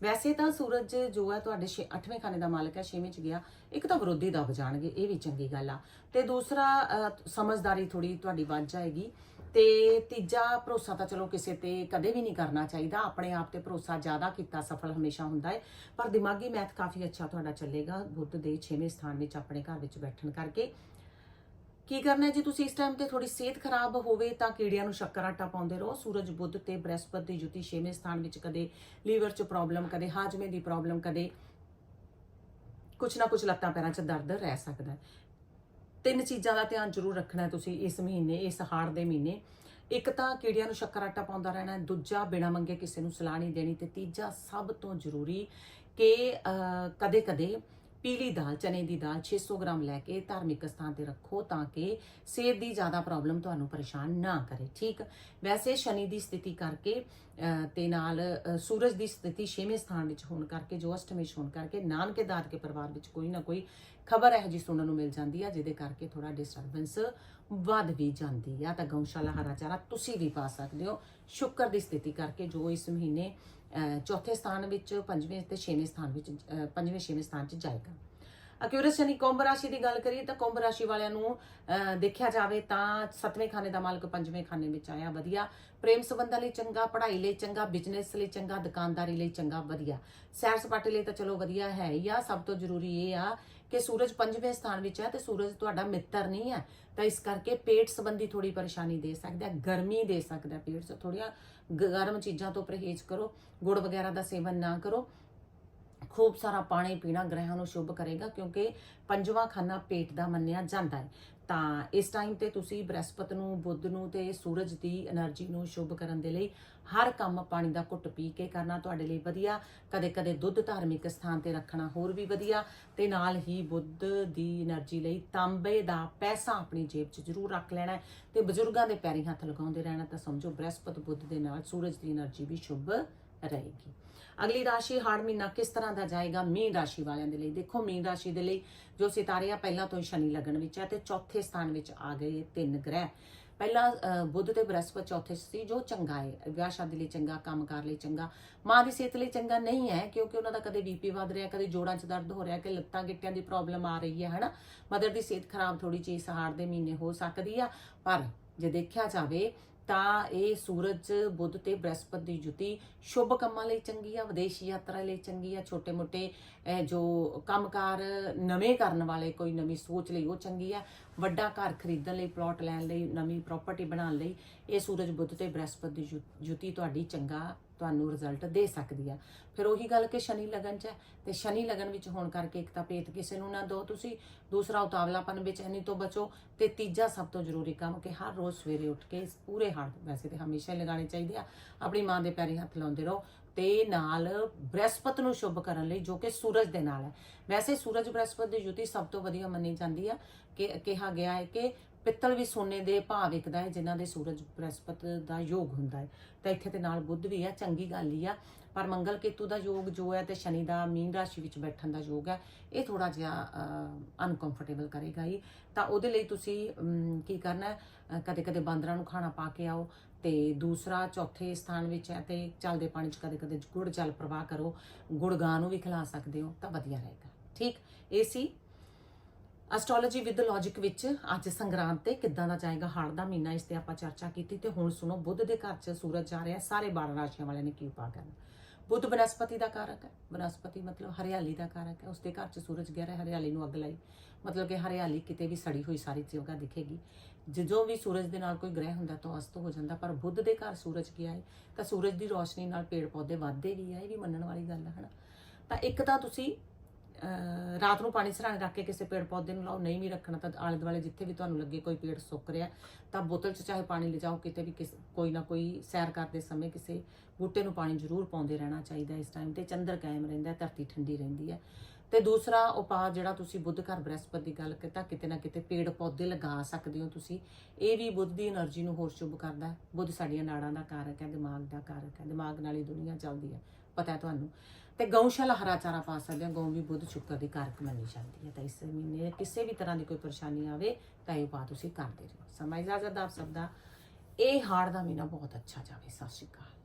ਵੈਸੇ ਤਾਂ ਸੂਰਜ ਜੋ ਹੈ ਤੁਹਾਡੇ 8ਵੇਂ ਖਾਨੇ ਦਾ ਮਾਲਕ ਹੈ 6ਵੇਂ ਚ ਗਿਆ। ਇੱਕ ਤਾਂ ਵਿਰੋਧੀ ਦਬ ਜਾਣਗੇ, ਇਹ ਵੀ ਚੰਗੀ ਗੱਲ ਆ। ਤੇ ਦੂਸਰਾ ਸਮਝਦਾਰੀ ਥੋੜੀ ਤੁਹਾਡੀ ਵੱਧ ਜਾਏਗੀ। ਤੇ ਤੀਜਾ ਭਰੋਸਾ ਤਾਂ ਚਲੋ ਕਿਸੇ ਤੇ ਕਦੇ ਵੀ ਨਹੀਂ ਕਰਨਾ ਚਾਹੀਦਾ। ਆਪਣੇ ਆਪ ਤੇ ਭਰੋਸਾ ਜ਼ਿਆਦਾ ਕੀਤਾ ਸਫਲ ਹਮੇਸ਼ਾ ਹੁੰਦਾ ਹੈ। ਪਰ ਦਿਮਾਗੀ ਮੈਥ ਕਾਫੀ ਅੱਛਾ ਤੁਹਾਡਾ ਚੱਲੇਗਾ। ਬੁੱਧ ਦੇ 6ਵੇਂ ਸਥਾਨ ਵਿੱਚ ਆਪਣੇ ਘਰ ਵਿੱਚ ਬੈਠਣ ਕਰਕੇ। ਕੀ ਕਰਨਾ ਹੈ ਜੀ ਤੁਸੀਂ ਇਸ ਟਾਈਮ ਤੇ? ਥੋੜੀ ਸਿਹਤ ਖਰਾਬ ਹੋਵੇ ਤਾਂ ਕੀੜਿਆਂ ਨੂੰ ਸ਼ੱਕਰ ਆਟਾ ਪਾਉਂਦੇ ਰਹੋ। ਸੂਰਜ, ਬੁੱਧ ਤੇ ਬ੍ਰਹਸਪਤੀ ਦੀ ਜੁਤੀ ਛੇਵੇਂ ਸਥਾਨ ਵਿੱਚ ਕਦੇ ਲੀਵਰ 'ਚ ਪ੍ਰੋਬਲਮ ਕਦੇ ਹਾਜਮੇ ਦੀ ਪ੍ਰੋਬਲਮ ਕਦੇ ਕੁਛ ਨਾ ਕੁਛ ਲੱਤਾਂ ਪੈਰਾਂ 'ਚ ਦਰਦ ਰਹਿ ਸਕਦਾ ਹੈ। ਤਿੰਨ ਚੀਜ਼ਾਂ ਦਾ ਧਿਆਨ ਜ਼ਰੂਰ ਰੱਖਣਾ ਤੁਸੀਂ ਇਸ ਮਹੀਨੇ, ਇਸ ਹਾੜ ਦੇ ਮਹੀਨੇ। ਇੱਕ ਤਾਂ ਕੀੜਿਆਂ ਨੂੰ ਸ਼ੱਕਰ ਆਟਾ ਪਾਉਂਦਾ ਰਹਿਣਾ ਦੂਜਾ, ਬਿਨਾਂ ਮੰਗੇ ਕਿਸੇ ਨੂੰ ਸਲਾਹ ਨਹੀਂ ਦੇਣੀ। ਤੇ ਤੀਜਾ, ਸਭ ਤੋਂ ਜ਼ਰੂਰੀ ਕਿ ਕਦੇ ਕਦੇ ਪੀਲੀ ਦਾਲ ਚਨੇ ਦੀ ਦਾਲ 600 ਗ੍ਰਾਮ ਲੈ ਕੇ ਧਾਰਮਿਕ ਸਥਾਨ ਤੇ ਰੱਖੋ ਤਾਂ ਕਿ ਸਿਹਤ ਦੀ ਜ਼ਿਆਦਾ ਪ੍ਰੋਬਲਮ ਤੁਹਾਨੂੰ ਪਰੇਸ਼ਾਨ ਨਾ ਕਰੇ ਠੀਕ? ਵੈਸੇ ਸ਼ਨੀ ਦੀ ਸਥਿਤੀ ਕਰਕੇ ਅਹ, ਤੇ ਨਾਲ ਸੂਰਜ ਦੀ ਸਥਿਤੀ ਛੇਵੇਂ ਸਥਾਨ ਵਿੱਚ ਹੋਣ ਕਰਕੇ ਜੋ ਅਸ਼ਟਮੇਸ਼ ਹੋਣ ਕਰਕੇ ਨਾਨਕੇ ਦਾਦਕੇ ਪਰਿਵਾਰ ਵਿੱਚ ਕੋਈ ਨਾ ਕੋਈ ਖਬਰ ਇਹੋ ਜਿਹੀ ਸੁਣਨ ਨੂੰ ਮਿਲ ਜਾਂਦੀ ਆ ਜਿਹਦੇ ਕਰਕੇ ਥੋੜਾ ਡਿਸਟਰਬੈਂਸ ਵੱਧ ਵੀ ਜਾਂਦੀ ਆ। ਤਾਂ ਗਊਸ਼ਾਲਾ ਹਰਾ ਚਾਰਾ ਤੁਸੀਂ ਵੀ ਪਾ ਸਕਦੇ ਹੋ। ਸ਼ੁੱਕਰ ਦੀ ਸਥਿਤੀ ਕਰਕੇ ਜੋ ਇਸ ਮਹੀਨੇ ਚੌਥੇ ਸਥਾਨ ਵਿੱਚ, ਪੰਜਵੇਂ ਤੇ ਛੇਵੇਂ ਸਥਾਨ ਵਿੱਚ ਪੰਜਵੇਂ, ਛੇਵੇਂ ਸਥਾਨ 'ਚ ਜਾਏਗਾ। ਅਕਿਊਰਸ ਸ਼ਨੀ ਕੁੰਭ ਰਾਸ਼ੀ ਦੀ ਗੱਲ ਕਰੀਏ ਤਾਂ ਕੁੰਭ ਰਾਸ਼ੀ ਵਾਲਿਆਂ ਨੂੰ ਦੇਖਿਆ ਜਾਵੇ ਤਾਂ ਸੱਤਵੇਂ ਖਾਨੇ ਦਾ ਮਾਲਕ ਪੰਜਵੇਂ ਖਾਨੇ ਵਿੱਚ ਆਇਆ, ਵਧੀਆ। ਪ੍ਰੇਮ ਸੰਬੰਧਾਂ ਲਈ ਚੰਗਾ, ਪੜ੍ਹਾਈ ਲਈ ਚੰਗਾ ਬਿਜ਼ਨਸ ਲਈ ਚੰਗਾ, ਦੁਕਾਨਦਾਰੀ ਲਈ ਚੰਗਾ, ਵਧੀਆ। ਸੈਰ ਸਪਾਟੇ ਲਈ ਤਾਂ ਚਲੋ ਵਧੀਆ ਹੈ ਹੀ ਆ, ਸਭ ਤੋਂ ਜ਼ਰੂਰੀ ਇਹ ਆ ਕਿ ਸੂਰਜ ਪੰਜਵੇਂ ਸਥਾਨ ਵਿੱਚ ਹੈ ਤੇ ਸੂਰਜ ਤੁਹਾਡਾ ਮਿੱਤਰ ਨਹੀਂ ਹੈ। ਤਾਂ ਇਸ ਕਰਕੇ ਪੇਟ ਸੰਬੰਧੀ ਥੋੜੀ ਪਰੇਸ਼ਾਨੀ ਦੇ ਸਕਦਾ, ਗਰਮੀ ਦੇ ਸਕਦਾ ਪੇਟ 'ਚ ਥੋੜੀਆਂ ਗਰਮ ਚੀਜ਼ਾਂ ਤੋਂ ਪਰਹੇਜ਼ ਕਰੋ, ਗੁੜ ਵਗੈਰਾ ਦਾ ਸੇਵਨ ਨਾ ਕਰੋ। ਖੂਬ ਸਾਰਾ ਪਾਣੀ ਪੀਣਾ ਗ੍ਰਹਿਾਂ ਨੂੰ ਸ਼ੁਭ ਕਰੇਗਾ ਕਿਉਂਕਿ ਪੰਜਵਾਂ ਖਾਨਾ ਪੇਟ ਦਾ ਮੰਨਿਆ ਜਾਂਦਾ ਹੈ। ਤਾਂ ਇਸ ਟਾਈਮ ਤੇ ਤੁਸੀਂ ਬ੍ਰਹਸਪਤ ਨੂੰ, ਬੁੱਧ ਨੂੰ ਤੇ ਸੂਰਜ ਦੀ એનર્ਜੀ ਨੂੰ ਸ਼ੁਭ ਕਰਨ ਦੇ ਲਈ ਹਰ ਕੰਮ ਪਾਣੀ ਦਾ ਘੁੱਟ ਪੀ ਕੇ ਕਰਨਾ ਤੁਹਾਡੇ ਲਈ ਵਧੀਆ। ਕਦੇ-ਕਦੇ ਦੁੱਧ ਧਾਰਮਿਕ ਸਥਾਨ ਤੇ ਰੱਖਣਾ ਹੋਰ ਵੀ ਵਧੀਆ ਤੇ ਨਾਲ ਹੀ ਬੁੱਧ ਦੀ એનર્ਜੀ ਲਈ ਤਾਂਬੇ ਦਾ ਪੈਸਾ ਆਪਣੀ ਜੇਬ 'ਚ ਜ਼ਰੂਰ ਰੱਖ ਲੈਣਾ ਤੇ ਬਜ਼ੁਰਗਾਂ ਦੇ ਪੈਰੀ ਹੱਥ ਲਗਾਉਂਦੇ ਰਹਿਣਾ ਤਾਂ ਸਮਝੋ ਬ੍ਰਹਸਪਤ ਬੁੱਧ ਦੇ ਨਾਲ ਸੂਰਜ ਦੀ એનર્ਜੀ ਵੀ ਸ਼ੁਭ ਰਹੇਗੀ। ਅਗਲੀ ਰਾਸ਼ੀ ਹਾੜ ਮਹੀਨਾ ਕਿਸ ਤਰ੍ਹਾਂ ਦਾ ਜਾਏਗਾ? ਮੀਨ ਰਾਸ਼ੀ ਵਾਲਿਆਂ ਦੇ ਲਈ। ਦੇਖੋ, ਮੀਨ ਰਾਸ਼ੀ ਦੇ ਲਈ ਜੋ ਸਿਤਾਰੇ ਆ, ਪਹਿਲਾਂ ਤੋਂ ਹੀ ਸ਼ਨੀ ਲੱਗਣ ਵਿੱਚ ਹੈ ਤੇ ਚੌਥੇ ਸਥਾਨ ਵਿੱਚ ਆ ਗਏ ਤਿੰਨ ਗ੍ਰਹਿ। ਪਹਿਲਾ ਬੁੱਧ ਤੇ ਬ੍ਰਹਸਪਤ ਚੌਥੇ 'ਚ ਸੀ, ਜੋ ਚੰਗਾ ਹੈ। ਵਿਆਹ ਸ਼ਾਦੀ ਲਈ ਚੰਗਾ, ਕੰਮਕਾਰ ਲਈ ਚੰਗਾ, ਮਾਂ ਦੀ ਸਿਹਤ ਲਈ ਚੰਗਾ ਨਹੀਂ ਹੈ, ਕਿਉਂਕਿ ਉਹਨਾਂ ਦਾ ਕਦੇ ਬੀਪੀ ਵੱਧ ਰਿਹਾ, ਕਦੇ ਜੋੜਾਂ 'ਚ ਦਰਦ ਹੋ ਰਿਹਾ ਕਿ ਲੱਤਾਂ ਗਿੱਟਿਆਂ ਦੀ ਪ੍ਰੋਬਲਮ ਆ ਰਹੀ ਹੈ, ਹਨਾ? ਮਦਰ ਦੀ ਸਿਹਤ ਖਰਾਬ ਥੋੜੀ ਜਿਹੀ ਇਸ ਦੇ ਮਹੀਨੇ ਹੋ ਸਕਦੀ ਆ, ਪਰ ਜੇ ਦੇਖਿਆ ਜਾਵੇ ਤਾਂ ਇਹ ਸੂਰਜ, ਬੁੱਧ ਤੇ ਬ੍ਰਹਸਪਤ ਦੀ ਜੁਤੀ ਸ਼ੁਭ ਕੰਮਾਂ ਲਈ ਚੰਗੀ ਆ, ਵਿਦੇਸ਼ ਯਾਤਰਾ ਲਈ ਚੰਗੀ ਆ ਛੋਟੇ ਮੋਟੇ ਜੋ ਕੰਮਕਾਰ ਨਵੇਂ ਕਰਨ ਵਾਲੇ, ਕੋਈ ਨਵੀਂ ਸੋਚ ਲਈ ਉਹ ਚੰਗੀ ਆ। ਵੱਡਾ ਘਰ ਖਰੀਦਣ ਲਈ ਪਲਾਟ ਲੈਣ ਲਈ, ਨਵੀਂ ਪ੍ਰਾਪਰਟੀ ਬਣਾਉਣ ਲਈ, ਇਹ ਸੂਰਜ ਬੁੱਧ ਤੇ ਬ੍ਰਹਸਪਤ ਦੀ ਜੁਤੀ ਤੁਹਾਡੀ ਚੰਗਾ ਤੁਹਾਨੂੰ ਰਿਜ਼ਲਟ ਦੇ ਸਕਦੀ ਆ। ਫਿਰ ਉਹੀ ਗੱਲ ਕਿ ਸ਼ਨੀ ਲਗਨ ਚ ਹੈ, ਤੇ ਸ਼ਨੀ ਲਗਨ ਵਿੱਚ ਹੋਣ ਕਰਕੇ ਇੱਕ ਤਾਂ ਭੇਤ ਕਿਸੇ ਨੂੰ ਨਾ ਦਿਓ ਤੁਸੀਂ, ਦੂਸਰਾ ਉਤਾਵਲਾਪਨ ਵਿੱਚ ਐਨੀ ਤੋਂ ਬਚੋ, ਤੇ ਤੀਜਾ ਸਭ ਤੋਂ ਜ਼ਰੂਰੀ ਕੰਮ ਕਿ ਹਰ ਰੋਜ਼ ਸਵੇਰੇ ਉੱਠ ਕੇ ਇਸ ਪੂਰੇ ਹੱਥ ਵੈਸੇ ਤੇ ਹਮੇਸ਼ਾ ਹੀ ਲਗਾਉਣੇ ਚਾਹੀਦੇ ਆ, ਆਪਣੀ ਮਾਂ ਦੇ ਪੈਰੀ ਹੱਥ ਲਾਉਂਦੇ ਰਹੋ ਤੇ ਨਾਲ ਬ੍ਰਹਿਸਪਤ ਨੂੰ ਸ਼ੁਭ ਕਰਨ ਲਈ, ਜੋ ਕਿ ਸੂਰਜ ਦੇ ਨਾਲ ਹੈ। ਵੈਸੇ ਸੂਰਜ ਬ੍ਰਹਿਸਪਤ ਦੀ ਜੁਤੀ ਸਭ ਤੋਂ ਵਧੀਆ ਮੰਨੀ ਜਾਂਦੀ ਆ। ਕਿ, ਕਿਹਾ ਗਿਆ ਹੈ ਕਿ ਪਿੱਤਲ ਵੀ ਸੋਨੇ ਦੇ ਭਾਅ ਵਿਕਦਾ ਹੈ, ਜਿਨ੍ਹਾਂ ਦੇ ਸੂਰਜ ਬ੍ਰਹਿਸਪਤ ਦਾ ਯੋਗ ਹੁੰਦਾ ਹੈ। ਤਾਂ ਇੱਥੇ ਤੇ ਨਾਲ ਬੁੱਧ ਵੀ ਆ, ਚੰਗੀ ਗੱਲ ਹੀ ਆ। ਪਰ ਮੰਗਲ ਕੇਤੂ ਦਾ ਯੋਗ ਜੋ ਹੈ ਤੇ ਸ਼ਨੀ ਦਾ ਮੀਨ ਰਾਸ਼ੀ ਵਿੱਚ ਬੈਠਣ ਦਾ ਯੋਗ ਹੈ, ਇਹ ਥੋੜਾ ਜਿਹਾ ਅਨਕੰਫਰਟੇਬਲ ਕਰੇਗਾ ਹੀ ਤਾਂ ਉਹਦੇ ਲਈ ਤੁਸੀਂ ਕੀ ਕਰਨਾ ਕਦੇ ਕਦੇ ਬਾਂਦਰਾਂ ਨੂੰ ਖਾਣਾ ਪਾ ਕੇ ਆਓ ਤੇ ਦੂਸਰਾ ਚੌਥੇ ਸਥਾਨ ਵਿੱਚ ਹੈ ਤੇ ਚੱਲਦੇ ਪਾਣੀ 'ਚ ਕਦੇ ਕਦੇ ਗੁੜ ਜਲ ਪ੍ਰਵਾਹ ਕਰੋ, ਗੁੜ ਗਾਂ ਨੂੰ ਵੀ ਖਿਲਾ ਸਕਦੇ ਹੋ, ਤਾਂ ਵਧੀਆ ਰਹੇਗਾ। ਠੀਕ, ਇਹ ਸੀ ਐਸਟ੍ਰੋਲੋਜੀ ਵਿਦ ਲੌਜੀਕ ਵਿੱਚ ਅੱਜ ਸੰਗਰਾਂਦ ਤੇ ਕਿੱਦਾਂ ਦਾ ਜਾਏਗਾ, ਹਾੜ ਦਾ ਮਹੀਨਾ, ਇਸ ਤੇ ਆਪਾਂ ਚਰਚਾ ਕੀਤੀ ਤੇ ਹੁਣ ਸੁਣੋ, ਬੁੱਧ ਦੇ ਘਰ 'ਚ ਸੂਰਜ ਜਾ ਰਿਹਾ, ਸਾਰੇ 12 ਰਾਸ਼ੀਆਂ ਵਾਲਿਆਂ ਨੇ ਕੀ ਉਪਾਅ ਕਰਨਾ। ਬੁੱਧ ਬਨਸਪਤੀ ਦਾ ਕਾਰਕ ਹੈ। ਬਨਸਪਤੀ ਮਤਲਬ ਹਰਿਆਲੀ ਦਾ ਕਾਰਕ ਹੈ। ਉਸਦੇ ਘਰ 'ਚ ਸੂਰਜ ਗਿਆ ਰਿਹਾ ਹਰਿਆਲੀ ਨੂੰ ਅੱਗ ਲਾਈ। ਮਤਲਬ ਕਿ ਹਰਿਆਲੀ ਕਿਤੇ ਵੀ ਸੜੀ ਹੋਈ ਸਾਰੀ ਜਗ੍ਹਾ ਦਿਖੇਗੀ। ਜਦੋਂ ਵੀ ਸੂਰਜ ਦੇ ਨਾਲ ਕੋਈ ਗ੍ਰਹਿ ਹੁੰਦਾ ਤਾਂ ਅਸਤ ਹੋ ਜਾਂਦਾ, ਪਰ ਬੁੱਧ ਦੇ ਘਰ ਸੂਰਜ ਗਿਆ ਹੈ, ਤਾਂ ਸੂਰਜ ਦੀ ਰੋਸ਼ਨੀ ਨਾਲ ਪੇੜ ਪੌਦੇ ਵੱਧਦੇ ਵੀ ਆ, ਇਹ ਵੀ ਮੰਨਣ ਵਾਲੀ ਗੱਲ ਹੈ, ਹਨਾ? ਤਾਂ ਇੱਕ ਤਾਂ ਤੁਸੀਂ ਰਾਤ ਨੂੰ ਪਾਣੀ ਸਰਾਣੇ ਰੱਖ ਕੇ ਕਿਸੇ ਪੇੜ ਪੌਦੇ ਨੂੰ ਲਾਓ, ਨਹੀਂ ਵੀ ਰੱਖਣਾ ਤਾਂ ਆਲੇ ਦੁਆਲੇ ਜਿੱਥੇ ਵੀ ਤੁਹਾਨੂੰ ਲੱਗੇ ਕੋਈ ਪੇੜ ਸੁੱਕ ਰਿਹਾ, ਤਾਂ ਬੋਤਲ 'ਚ ਚਾਹੇ ਪਾਣੀ ਲਿਜਾਓ, ਕਿਤੇ ਵੀ ਕੋਈ ਨਾ ਕੋਈ ਸੈਰ ਕਰਦੇ ਸਮੇਂ ਕਿਸੇ ਬੂਟੇ ਨੂੰ ਪਾਣੀ ਜ਼ਰੂਰ ਪਾਉਂਦੇ ਰਹਿਣਾ ਚਾਹੀਦਾ ਇਸ ਟਾਈਮ ਤੇ, ਚੰਦਰ ਕਾਇਮ ਰਹਿੰਦਾ, ਧਰਤੀ ਠੰਡੀ ਰਹਿੰਦੀ ਹੈ। ਤੇ ਦੂਸਰਾ ਉਪਾਅ ਜਿਹੜਾ ਤੁਸੀਂ ਬੁੱਧ ਘਰ ਬ੍ਰਹਸਪਤੀ ਗੱਲ ਕੀਤਾ, ਕਿਤੇ ਨਾ ਕਿਤੇ ਪੇੜ ਪੌਦੇ ਲਗਾ ਸਕਦੇ ਹੋ ਤੁਸੀਂ, ਇਹ ਵੀ ਬੁੱਧ ਦੀ એનર્ਜੀ ਨੂੰ ਹੋਰ ਸ਼ੁਭ ਕਰਦਾ ਬੁੱਧ ਸਾਡੀਆਂ ਨਾੜਾਂ ਦਾ ਕਾਰਕ ਹੈ, ਦਿਮਾਗ ਦਾ ਕਾਰਕ ਹੈ, ਦਿਮਾਗ ਨਾਲ ਹੀ ਦੁਨੀਆ ਚੱਲਦੀ ਹੈ, ਪਤਾ ਹੈ ਤੁਹਾਨੂੰ। ਤੇ ਗਊਸ਼ਾਲਾ ਹਰਾ ਚਾਰਾ ਪਾ ਸਕਦੇ ਹੋ, ਗਊ ਵੀ ਬੁੱਧ ਸ਼ੁਕਰ ਦੀ ਕਾਰਕ ਮੰਨੀ ਜਾਂਦੀ ਹੈ, ਤਾਂ ਇਸ ਮਹੀਨੇ ਕਿਸੇ ਵੀ ਤਰ੍ਹਾਂ ਦੀ ਕੋਈ ਪਰੇਸ਼ਾਨੀ ਆਵੇ, ਤਾਂ ਇਹ ਉਪਾਅ ਤੁਸੀਂ ਕਰਦੇ ਰਹੋ। ਸਮਾਂ ਇਜਾਜ਼ਤ ਦਾ ਆਪ ਸਭ ਦਾ। ਇਹ ਹਾੜ ਦਾ ਮਹੀਨਾ ਬਹੁਤ ਅੱਛਾ ਜਾਵੇ। ਸਤਿ ਸ਼੍ਰੀ ਅਕਾਲ।